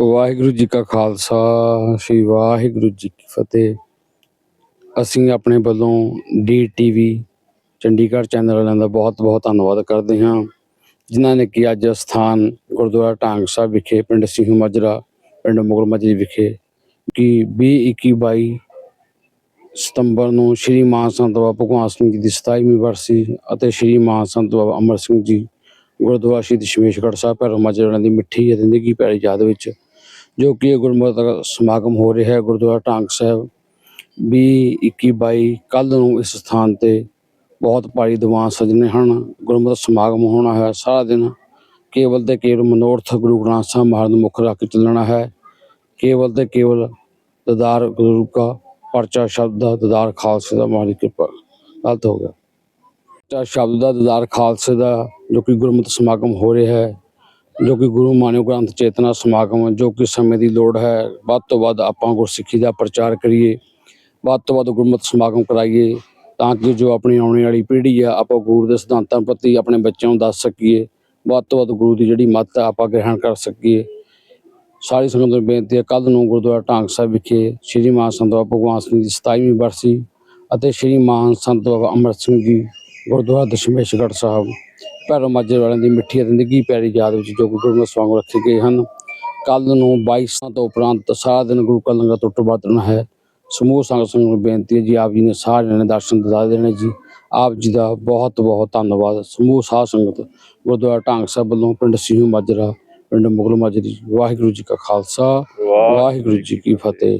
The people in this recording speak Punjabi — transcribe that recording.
ਵਾਹਿਗੁਰੂ ਜੀ ਕਾ ਖਾਲਸਾ, ਸ੍ਰੀ ਵਾਹਿਗੁਰੂ ਜੀ ਕੀ ਫਤਿਹ। ਅਸੀਂ ਆਪਣੇ ਵੱਲੋਂ ਡੀਟੀਵੀ ਚੰਡੀਗੜ੍ਹ ਚੈਨਲ ਵਾਲਿਆਂ ਦਾ ਬਹੁਤ-ਬਹੁਤ ਧੰਨਵਾਦ ਕਰਦੇ ਹਾਂ, ਜਿਨ੍ਹਾਂ ਨੇ ਕਿ ਅੱਜ ਸਥਾਨ ਗੁਰਦੁਆਰਾ ਢਾਂਗ ਸਾਹਿਬ ਵਿਖੇ, ਪਿੰਡ ਸਿੰਘੂ ਮਾਜਰਾ, ਪਿੰਡ ਮੁਗਲ ਮਜਰੀ ਵਿਖੇ, ਕਿ 20 21 22 ਸਤੰਬਰ ਨੂੰ ਸ਼੍ਰੀ ਮਾਨ ਸੰਤ ਬਾਬਾ ਭਗਵਾਨ ਸਿੰਘ ਜੀ ਦੀ 27ਵੀਂ ਵਰਸੀ ਅਤੇ ਸ਼੍ਰੀ ਮਾਨ ਸੰਤ ਬਾਬਾ ਅਮਰ ਸਿੰਘ ਜੀ ਗੁਰਦੁਆਰਾ ਸ਼ਹੀਦ ਦਸ਼ਮੇਸ਼ਗੜ੍ਹ ਸਾਹਿਬ, ਭੈਰੋ ਮਾਜਰਾ ਦੀ ਮਿੱਠੀ ਅਤੇ ਜ਼ਿੰਦਗੀ ਪਿਆਰੀ ਯਾਦ ਵਿੱਚ, ਜੋ ਕਿ ਇਹ ਗੁਰਮਤਿ ਸਮਾਗਮ ਹੋ ਰਿਹਾ ਹੈ ਗੁਰਦੁਆਰਾ ਟਾਂਗ ਸਾਹਿਬ 20 21 22 ਕੱਲ ਨੂੰ ਇਸ ਸਥਾਨ ਤੇ ਬਹੁਤ ਭਾਰੀ ਦੀਵਾਨ ਸਜਣੇ ਹਨ। ਗੁਰਮਤਿ ਸਮਾਗਮ ਹੋਣਾ ਹੈ ਸਾਰਾ ਦਿਨ, ਕੇਵਲ ਤੇ ਕੇਵਲ ਮਨੋਰਥ ਗੁਰੂ ਗ੍ਰੰਥ ਸਾਹਿਬ ਮਹਾਰਾਜ ਨੂੰ ਮੁੱਖ ਰੱਖ ਕੇ ਚੱਲਣਾ ਹੈ। ਕੇਵਲ ਤੇ ਕੇਵਲ ਦਦਾਰ ਗੁਰੂ ਕਾ ਪਰਚਾ ਸ਼ਬਦ ਦਾ ਦਦਾਰ ਖਾਲਸੇ ਦਾ ਮਾਰੀ ਕਿਰਪਾ। ਗਲਤ ਹੋ ਗਿਆ। ਪਰਚਾ ਸ਼ਬਦ ਦਾ ਦਦਾਰ ਖਾਲਸੇ ਦਾ ਜੋ ਕਿ ਗੁਰਮਤਿ ਸਮਾਗਮ ਹੋ ਰਿਹਾ ਹੈ, ਜੋ ਕਿ ਗੁਰੂ ਮਾਨਿਓ ਗ੍ਰੰਥ ਚੇਤਨਾ ਸਮਾਗਮ ਜੋ ਕਿ ਸਮੇਂ ਦੀ ਲੋੜ ਹੈ, ਵੱਧ ਤੋਂ ਵੱਧ ਆਪਾਂ ਗੁਰਸਿੱਖੀ ਦਾ ਪ੍ਰਚਾਰ ਕਰੀਏ, ਵੱਧ ਤੋਂ ਵੱਧ ਗੁਰਮਤਿ ਸਮਾਗਮ ਕਰਾਈਏ, ਤਾਂ ਕਿ ਜੋ ਆਪਣੀ ਆਉਣ ਵਾਲੀ ਪੀੜ੍ਹੀ ਆ, ਆਪਾਂ ਗੁਰੂ ਦੇ ਸਿਧਾਂਤਾਂ ਪ੍ਰਤੀ ਆਪਣੇ ਬੱਚਿਆਂ ਨੂੰ ਦੱਸ ਸਕੀਏ, ਵੱਧ ਤੋਂ ਵੱਧ ਗੁਰੂ ਦੀ ਜਿਹੜੀ ਮੱਤ ਆ, ਆਪਾਂ ਗ੍ਰਹਿਣ ਕਰ ਸਕੀਏ। ਸਾਰੀ ਸੰਗਤ ਨੂੰ ਬੇਨਤੀ ਹੈ ਕੱਲ੍ਹ ਨੂੰ ਗੁਰਦੁਆਰਾ ਢਾਂਗ ਸਾਹਿਬ ਵਿਖੇ ਸ੍ਰੀ ਮਾਨ ਸੰਤ ਬਾਬਾ ਭਗਵਾਨ ਸਿੰਘ ਜੀ 27ਵੀਂ ਬਰਸੀ ਅਤੇ ਸ੍ਰੀ ਮਾਨ ਸੰਤ ਬਾਬਾ ਅਮਰ ਸਿੰਘ ਜੀ ਗੁਰਦੁਆਰਾ ਦਸ਼ਮੇਸ਼ਗੜ੍ਹ ਸਾਹਿਬ ਭੈਰੋ ਮਾਜਰੇ ਵਾਲਿਆਂ ਦੀ ਮਿੱਠੀ ਨਿੱਘੀ ਪਿਆਰੀ ਯਾਦ ਵਿੱਚ ਜੋ ਕਿ ਗੁਰਮਤਿ ਸਮਾਗਮ ਰੱਖੇ ਗਏ ਹਨ। ਕੱਲ ਨੂੰ 22 ਤੋਂ ਉਪਰੰਤ ਸਾਰਾ ਦਿਨ ਗੁਰੂ ਕਾ ਲੰਗਰ ਟੁੱਟ ਵਰਤਣਾ ਹੈ। ਸਮੂਹ ਸੰਗਤ ਸੰਗਤ ਨੂੰ ਬੇਨਤੀ ਹੈ ਜੀ ਆਪ ਜੀ ਨੇ ਸਾਰਿਆਂ ਨੇ ਦਰਸ਼ਨ ਦਿਲਾ ਦੇਣੇ ਜੀ। ਆਪ ਜੀ ਦਾ ਬਹੁਤ ਬਹੁਤ ਧੰਨਵਾਦ। ਸਮੂਹ ਸਾਧ ਸੰਗਤ ਗੁਰਦੁਆਰਾ ਢਾਂਗ ਸਾਹਿਬ ਵੱਲੋਂ ਪਿੰਡ ਸਿੰਘੂ ਮਾਜਰਾ ਪਿੰਡ ਮੁਗਲ ਮਾਜਰੀ ਵਾਹਿਗੁਰੂ ਜੀ ਕਾ ਖਾਲਸਾ ਵਾਹਿਗੁਰੂ ਜੀ ਕੀ ਫਤਿਹ।